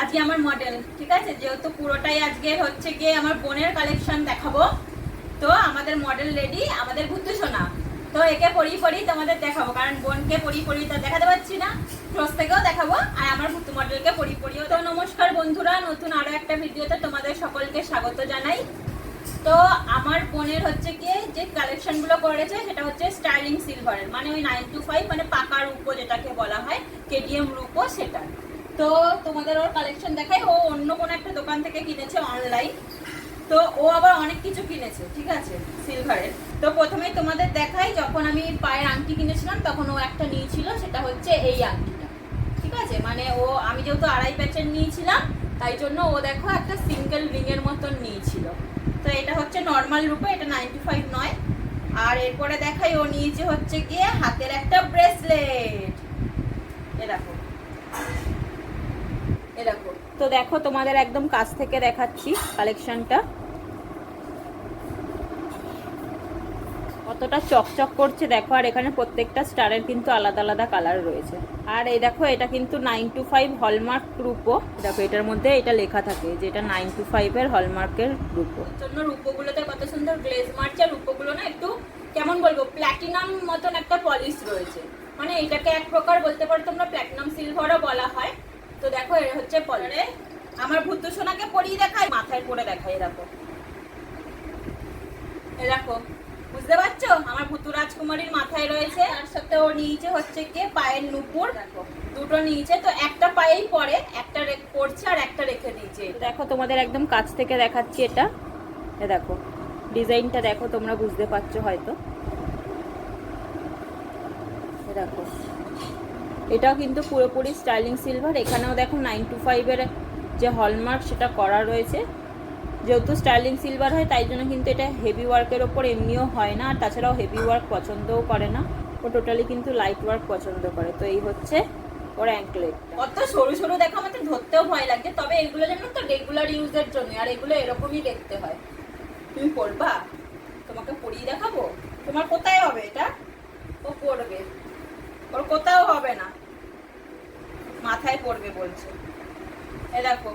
আজকে আমার মডেল ঠিক আছে? যেহেতু পুরোটাই আজকে হচ্ছে গিয়ে আমার বোনের কালেকশন দেখাবো, তো আমাদের মডেল রেডি আমাদের ভুতু সোনা। তো একে পরি পরি তোমাদের দেখাবো, কারণ বোনকে পরি পরি তো দেখাতে পারছি না। ক্রস থেকেও দেখাবো, আর আমার ভুতু মডেলকে পরি পরিও তো নমস্কার বন্ধুরা, নতুন আরও একটা ভিডিওতে তোমাদের সকলকে স্বাগত জানাই। তো আমার বোনের হচ্ছে গিয়ে যে কালেকশনগুলো করেছে, সেটা হচ্ছে স্টাইলিং সিলভারের মানে ওই নাইন টু ফাইভ মানে পাকা রূপো যেটাকে বলা হয় কেডিএম রূপো সেটা তো তোমাদের ওর কালেকশন দেখাই। ও অন্য কোনো একটা দোকান থেকে কিনেছে অনলাইন তো ও আবার অনেক কিছু কিনেছে, ঠিক আছে সিলভারের তো প্রথমেই তোমাদের দেখাই, যখন আমি পায়ের আংটি কিনেছিলাম, তখন ও একটা নিয়েছিল, সেটা হচ্ছে এই আংটিটা। ঠিক আছে? মানে ও, আমি যেহেতু আড়াই প্যাচের নিয়েছিলাম, তাই জন্য ও দেখো একটা সিঙ্গেল রিং এর মতন নিয়েছিল। তো এটা হচ্ছে নর্মাল রূপে, এটা নাইনটি ফাইভ নয়। আর এরপরে দেখাই, ও নিয়েছে হচ্ছে গিয়ে হাতের একটা ব্রেসলেট এ দেখো এ দেখো তো দেখো, তোমাদের একদম কাছ থেকে দেখাচ্ছি কালেকশনটা কতটা চকচক করছে, দেখো, আর এখানে প্রত্যেকটা স্টারের কিন্তু আলাদা আলাদা কালার রয়েছে। আর এই দেখো, এটা কিন্তু নাইন টু ফাইভ হলমার্ক রূপো দেখো, এটার মধ্যে এটা লেখা থাকে যে এটা নাইন টু ফাইভের হলমার্কের রূপো জন্য রূপোগুলোতে কত সুন্দর গ্লেজ মারছে আর রূপোগুলো না একটু, কেমন বলব প্ল্যাটিনাম মতন একটা পলিশ রয়েছে। মানে এটাকে এক প্রকার বলতে পারো তোমরা প্ল্যাটিনাম সিলভারও বলা হয়। তো দেখো হচ্ছে পরে আমার ভুতু সোনাকে পরিয়ে দেখায়, মাথায় পরে দেখায় দেখো। দেখো, বুঝতে পারছ? আমার ভুতু রাজকুমারীর মাথায় রয়েছে। তার সাথে ও নিচে হচ্ছে কি, পায়ের নুপুর। দুটো নিচে তো একটা পায়েই পরে একটা পড়ছে আর একটা রেখে দিয়েছে। দেখো, তোমাদের একদম কাছ থেকে দেখাচ্ছি এটা। এ দেখো, ডিজাইনটা দেখো, তোমরা বুঝতে পারছ হয়তো। দেখো। এটাও কিন্তু পুরোপুরি স্টাইলিং সিলভার। এখানেও দেখো নাইন টু ফাইভের যে হলমার্ক সেটা করা রয়েছে। যেহেতু স্টাইলিং সিলভার হয়, তাই জন্য কিন্তু এটা হেভি ওয়ার্কের ওপর এমনিও হয় না। আর তাছাড়াও হেভি ওয়ার্ক পছন্দও করে না। ও টোটালি কিন্তু লাইট ওয়ার্ক পছন্দ করে। তো এই হচ্ছে ওর অ্যাঙ্কলেট অত সরু সরু দেখো, আমাদের ধরতেও ভয় লাগে। তবে এগুলো যেন তো রেগুলার ইউজের জন্য আর এগুলো এরকমই দেখতে হয়। তুমি পড়বা তোমাকে পরিয়ে দেখাবো? তোমার কোথায় হবে এটা? ও পড়বে ওর কোথাও হবে না। মাথায় পড়বে বলছে। এ দেখো,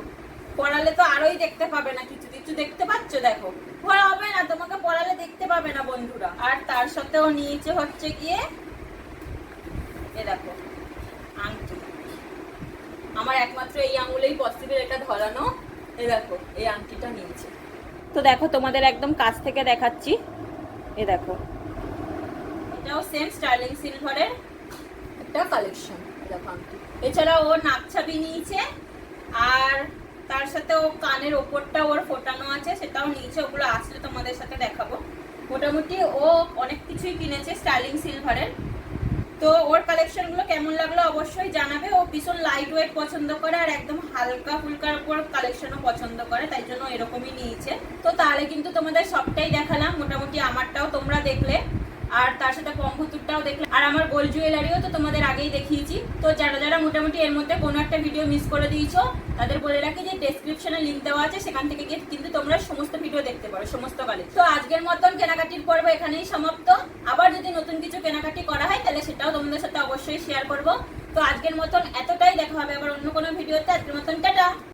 পড়ালে তো আরোই দেখতে পাবে না কিছু। কিছু দেখতে পাচ্ছ? দেখো, পড়া হবে না, তোমাকে পড়ালে দেখতে পাবে না বন্ধুরা। আর তার সাথেও নিয়েছে হচ্ছে গিয়ে, এ দেখো, আংটি। আমার একমাত্র এই আঙুলেই পসিবল এটা ধরানো। এ দেখো, এই আংটিটা নিয়েছে। তো দেখো, তোমাদের একদম কাছ থেকে দেখাচ্ছি। এ দেখো, এটাও সেম স্টাইলিং সিলভারের একটা কালেকশন দেখো এছাড়া ও নাকছাবি নিয়েছে, আর তার সাথে ও কানের ওপরটা ওর ফোটানো আছে, সেটাও নিয়েছে, ওগুলো আসলে তোমাদের সাথে দেখাবো। মোটামুটি ও অনেক কিছুই কিনেছে স্টাইলিং সিলভারের। তো ওর কালেকশনগুলো কেমন লাগল অবশ্যই জানাবে। ও ভীষণ লাইট ওয়েট পছন্দ করে আর একদম হালকা ফুলকার উপর কালেকশনও পছন্দ করে, তাই জন্য এরকমই নিয়েছে। তো তাহলে কিন্তু তোমাদের সবটাই দেখালাম, মোটামুটি আমারটাও তোমরা দেখলে। আর তার সাথে কম্পুতুরটাও দেখলে আর আমার গোল্ড জুয়েলারিও তো তোমাদের আগেই দেখিয়েছি। তো যারা যারা মোটামুটি এর মধ্যে কোনো একটা ভিডিও মিস করে দিয়েছ, তাদের বলে রাখি যে ডেসক্রিপশনে লিংক দেওয়া আছে, সেখান থেকে গিয়ে কিন্তু তোমরা সমস্ত ভিডিও দেখতে পারো, সমস্ত কালে তো আজকের মতন কেনাকাটির পর্ব এখানেই সমাপ্ত। আবার যদি নতুন কিছু কেনাকাটি করা হয়, তাহলে সেটাও তোমাদের সাথে অবশ্যই শেয়ার করব। তো আজকের মতন এতটাই, দেখা হবে আবার অন্য কোনো ভিডিওতে আজকের মতন টাটা!